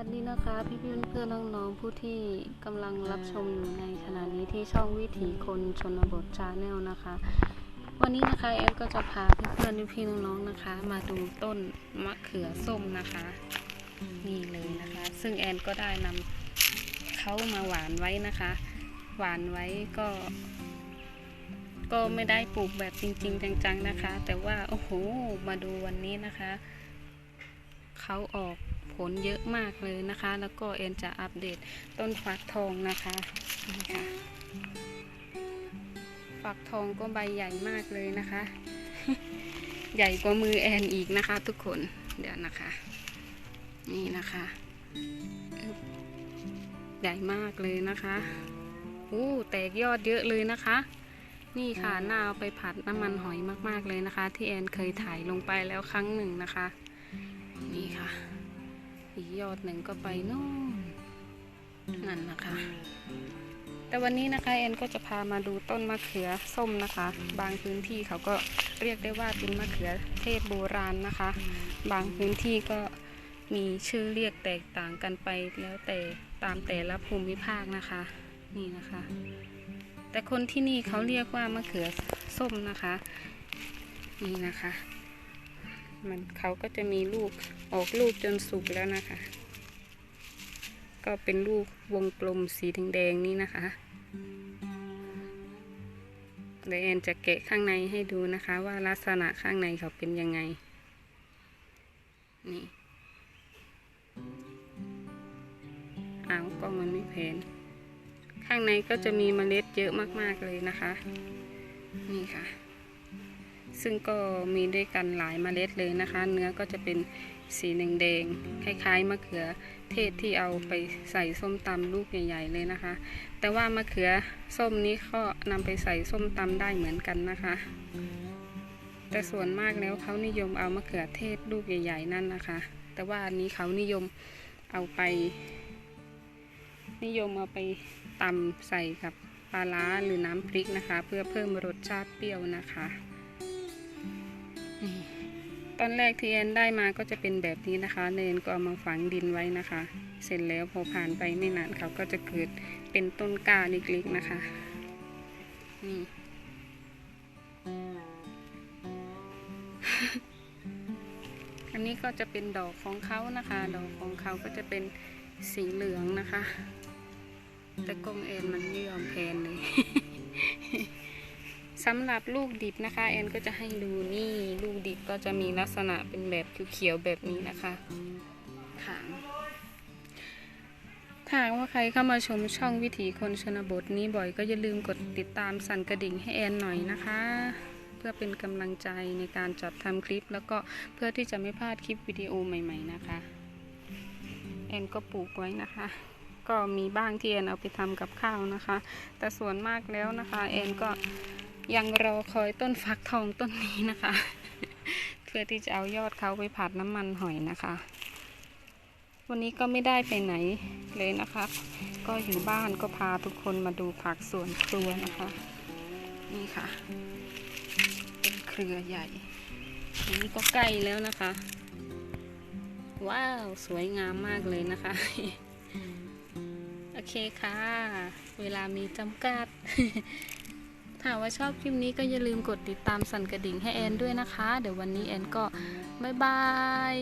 วัสดีนะคะ พี่พี่เพื่อนๆน้องๆผู้ที่กำลังรับชมอยู่ในขณะนี้ที่ช่องวิถีคนชนบทชาแนลนะคะ วันนี้นะคะแอฟก็จะพาเพื่อนๆพี่น้องๆนะคะ มาดูต้นมะเขือส้มนะคะนี่เลยนะคะ ซึ่งแอนก็ได้นำเขามาหวานไว้นะคะ หวานไว้ก็ ก็ไม่ได้ปลูกแบบจริง ๆ จังๆนะคะ แต่ว่าโอ้โหมาดูวันนี้นะคะเขาออก ผลเยอะมากเลยนะคะ แล้วก็เอ็นจะอัปเดตต้นฟักทองนะคะนี่ค่ะฟักทองก็ใบใหญ่มากเลยนะคะ ใหญ่กว่ามือแอนอีกนะคะ ทุกคนเดี๋ยวนะคะ นี่นะคะใหญ่มากเลยนะคะอู้แตกยอดเยอะเลยนะคะนี่ค่ะน่าเอาไปผัดน้ำมันหอยมากๆเลยนะคะ ที่แอนเคยถ่ายลงไปแล้วครั้งหนึ่งนะคะ นี่ค่ะ อีกยอดหนึ่งก็ไปโน่นนั่นนะคะ แต่วันนี้นะคะแอนก็จะพามาดูต้นมะเขือส้มนะคะ บางพื้นที่เขาก็เรียกได้ว่าเป็นมะเขือเทศโบราณนะคะ บางพื้นที่ก็มีชื่อเรียกแตกต่างกันไปแล้วแต่ตามแต่ละภูมิภาคนะคะ นี่นะคะ แต่คนที่นี่เขาเรียกว่ามะเขือส้มนะคะ นี่นะคะ มันเขาก็จะมีลูกออกลูกจนสุกแล้วนะคะ ก็เป็นลูกวงกลมสีแดงๆนี่นะคะเดี๋ยวแอนจะแกะข้างในให้ดูนะคะ ว่าลักษณะข้างในเขาเป็นยังไง นี่อ้าวกล้องมันไม่เพนข้างในก็จะมีเมล็ดเยอะมากๆเลยนะคะ นี่ค่ะ ซึ่งก็มีด้วยกันหลายเมล็ดเลยนะคะ เนื้อก็จะเป็นสีแดงๆคล้ายๆมะเขือเทศที่เอาไปใส่ส้มตำลูกใหญ่ ๆ เลยนะคะ แต่ว่ามะเขือส้มนี้ก็นำไปใส่ส้มตำได้เหมือนกันนะคะ แต่ส่วนมากแล้วเขานิยมเอามะเขือเทศลูกใหญ่ ๆ นั่นนะคะ แต่ว่าอันนี้เขานิยมเอาไป นิยมเอาไปตำใส่กับปลาร้าหรือน้ำพริกนะคะ เพื่อเพิ่มรสชาติเปรี้ยวนะคะ ตอนแรกที่แอนได้มาก็จะเป็นแบบนี้นะคะ เนนก็เอามาฝังดินไว้นะคะ เสร็จแล้วพอผ่านไปไม่นานเขาก็จะเกิดเป็นต้นกล้าเล็กๆนะคะ นี่อันนี้ก็จะเป็นดอกของเขานะคะ ดอกของเขาก็จะเป็นสีเหลืองนะคะ แต่กล้องแอนมันไม่ยอมแพนเลย สำหรับลูกดิบนะคะ แอนก็จะให้ดูนี่ลูกดิบก็จะมีลักษณะเป็นแบบเขียวๆแบบนี้นะคะถางถ้าหากว่าใครเข้ามาชมช่องวิถีคนชนบทนี้บ่อยก็อย่าลืมกดติดตามสั่นกระดิ่งให้แอนหน่อยนะคะ เพื่อเป็นกำลังใจในการจัดทำคลิป แล้วก็เพื่อที่จะไม่พลาดคลิปวิดีโอใหม่ ๆนะคะ แอนก็ปลูกไว้นะคะ ก็มีบ้างที่แอนเอาไปทำกับข้าวนะคะ แต่ส่วนมากแล้วนะคะ แอนก็ ยังรอคอยต้นฟักทองต้นนี้นะคะ เพื่อที่จะเอายอดเขาไปผัดน้ำมันหอยนะคะ วันนี้ก็ไม่ได้ไปไหนเลยนะคะ ก็อยู่บ้านก็พาทุกคนมาดูผักสวนครัวนะคะ นี่ค่ะ เป็นเครือใหญ่อันนี้ก็ใกล้แล้วนะคะ ว้าว สวยงามมากเลยนะคะ โอเคค่ะ เวลามีจำกัด ถ้าว่าชอบคลิปนี้ก็อย่าลืมกดติดตามสั่นกระดิ่งให้แอนด้วยนะคะ เดี๋ยววันนี้แอนก็บ๊ายบาย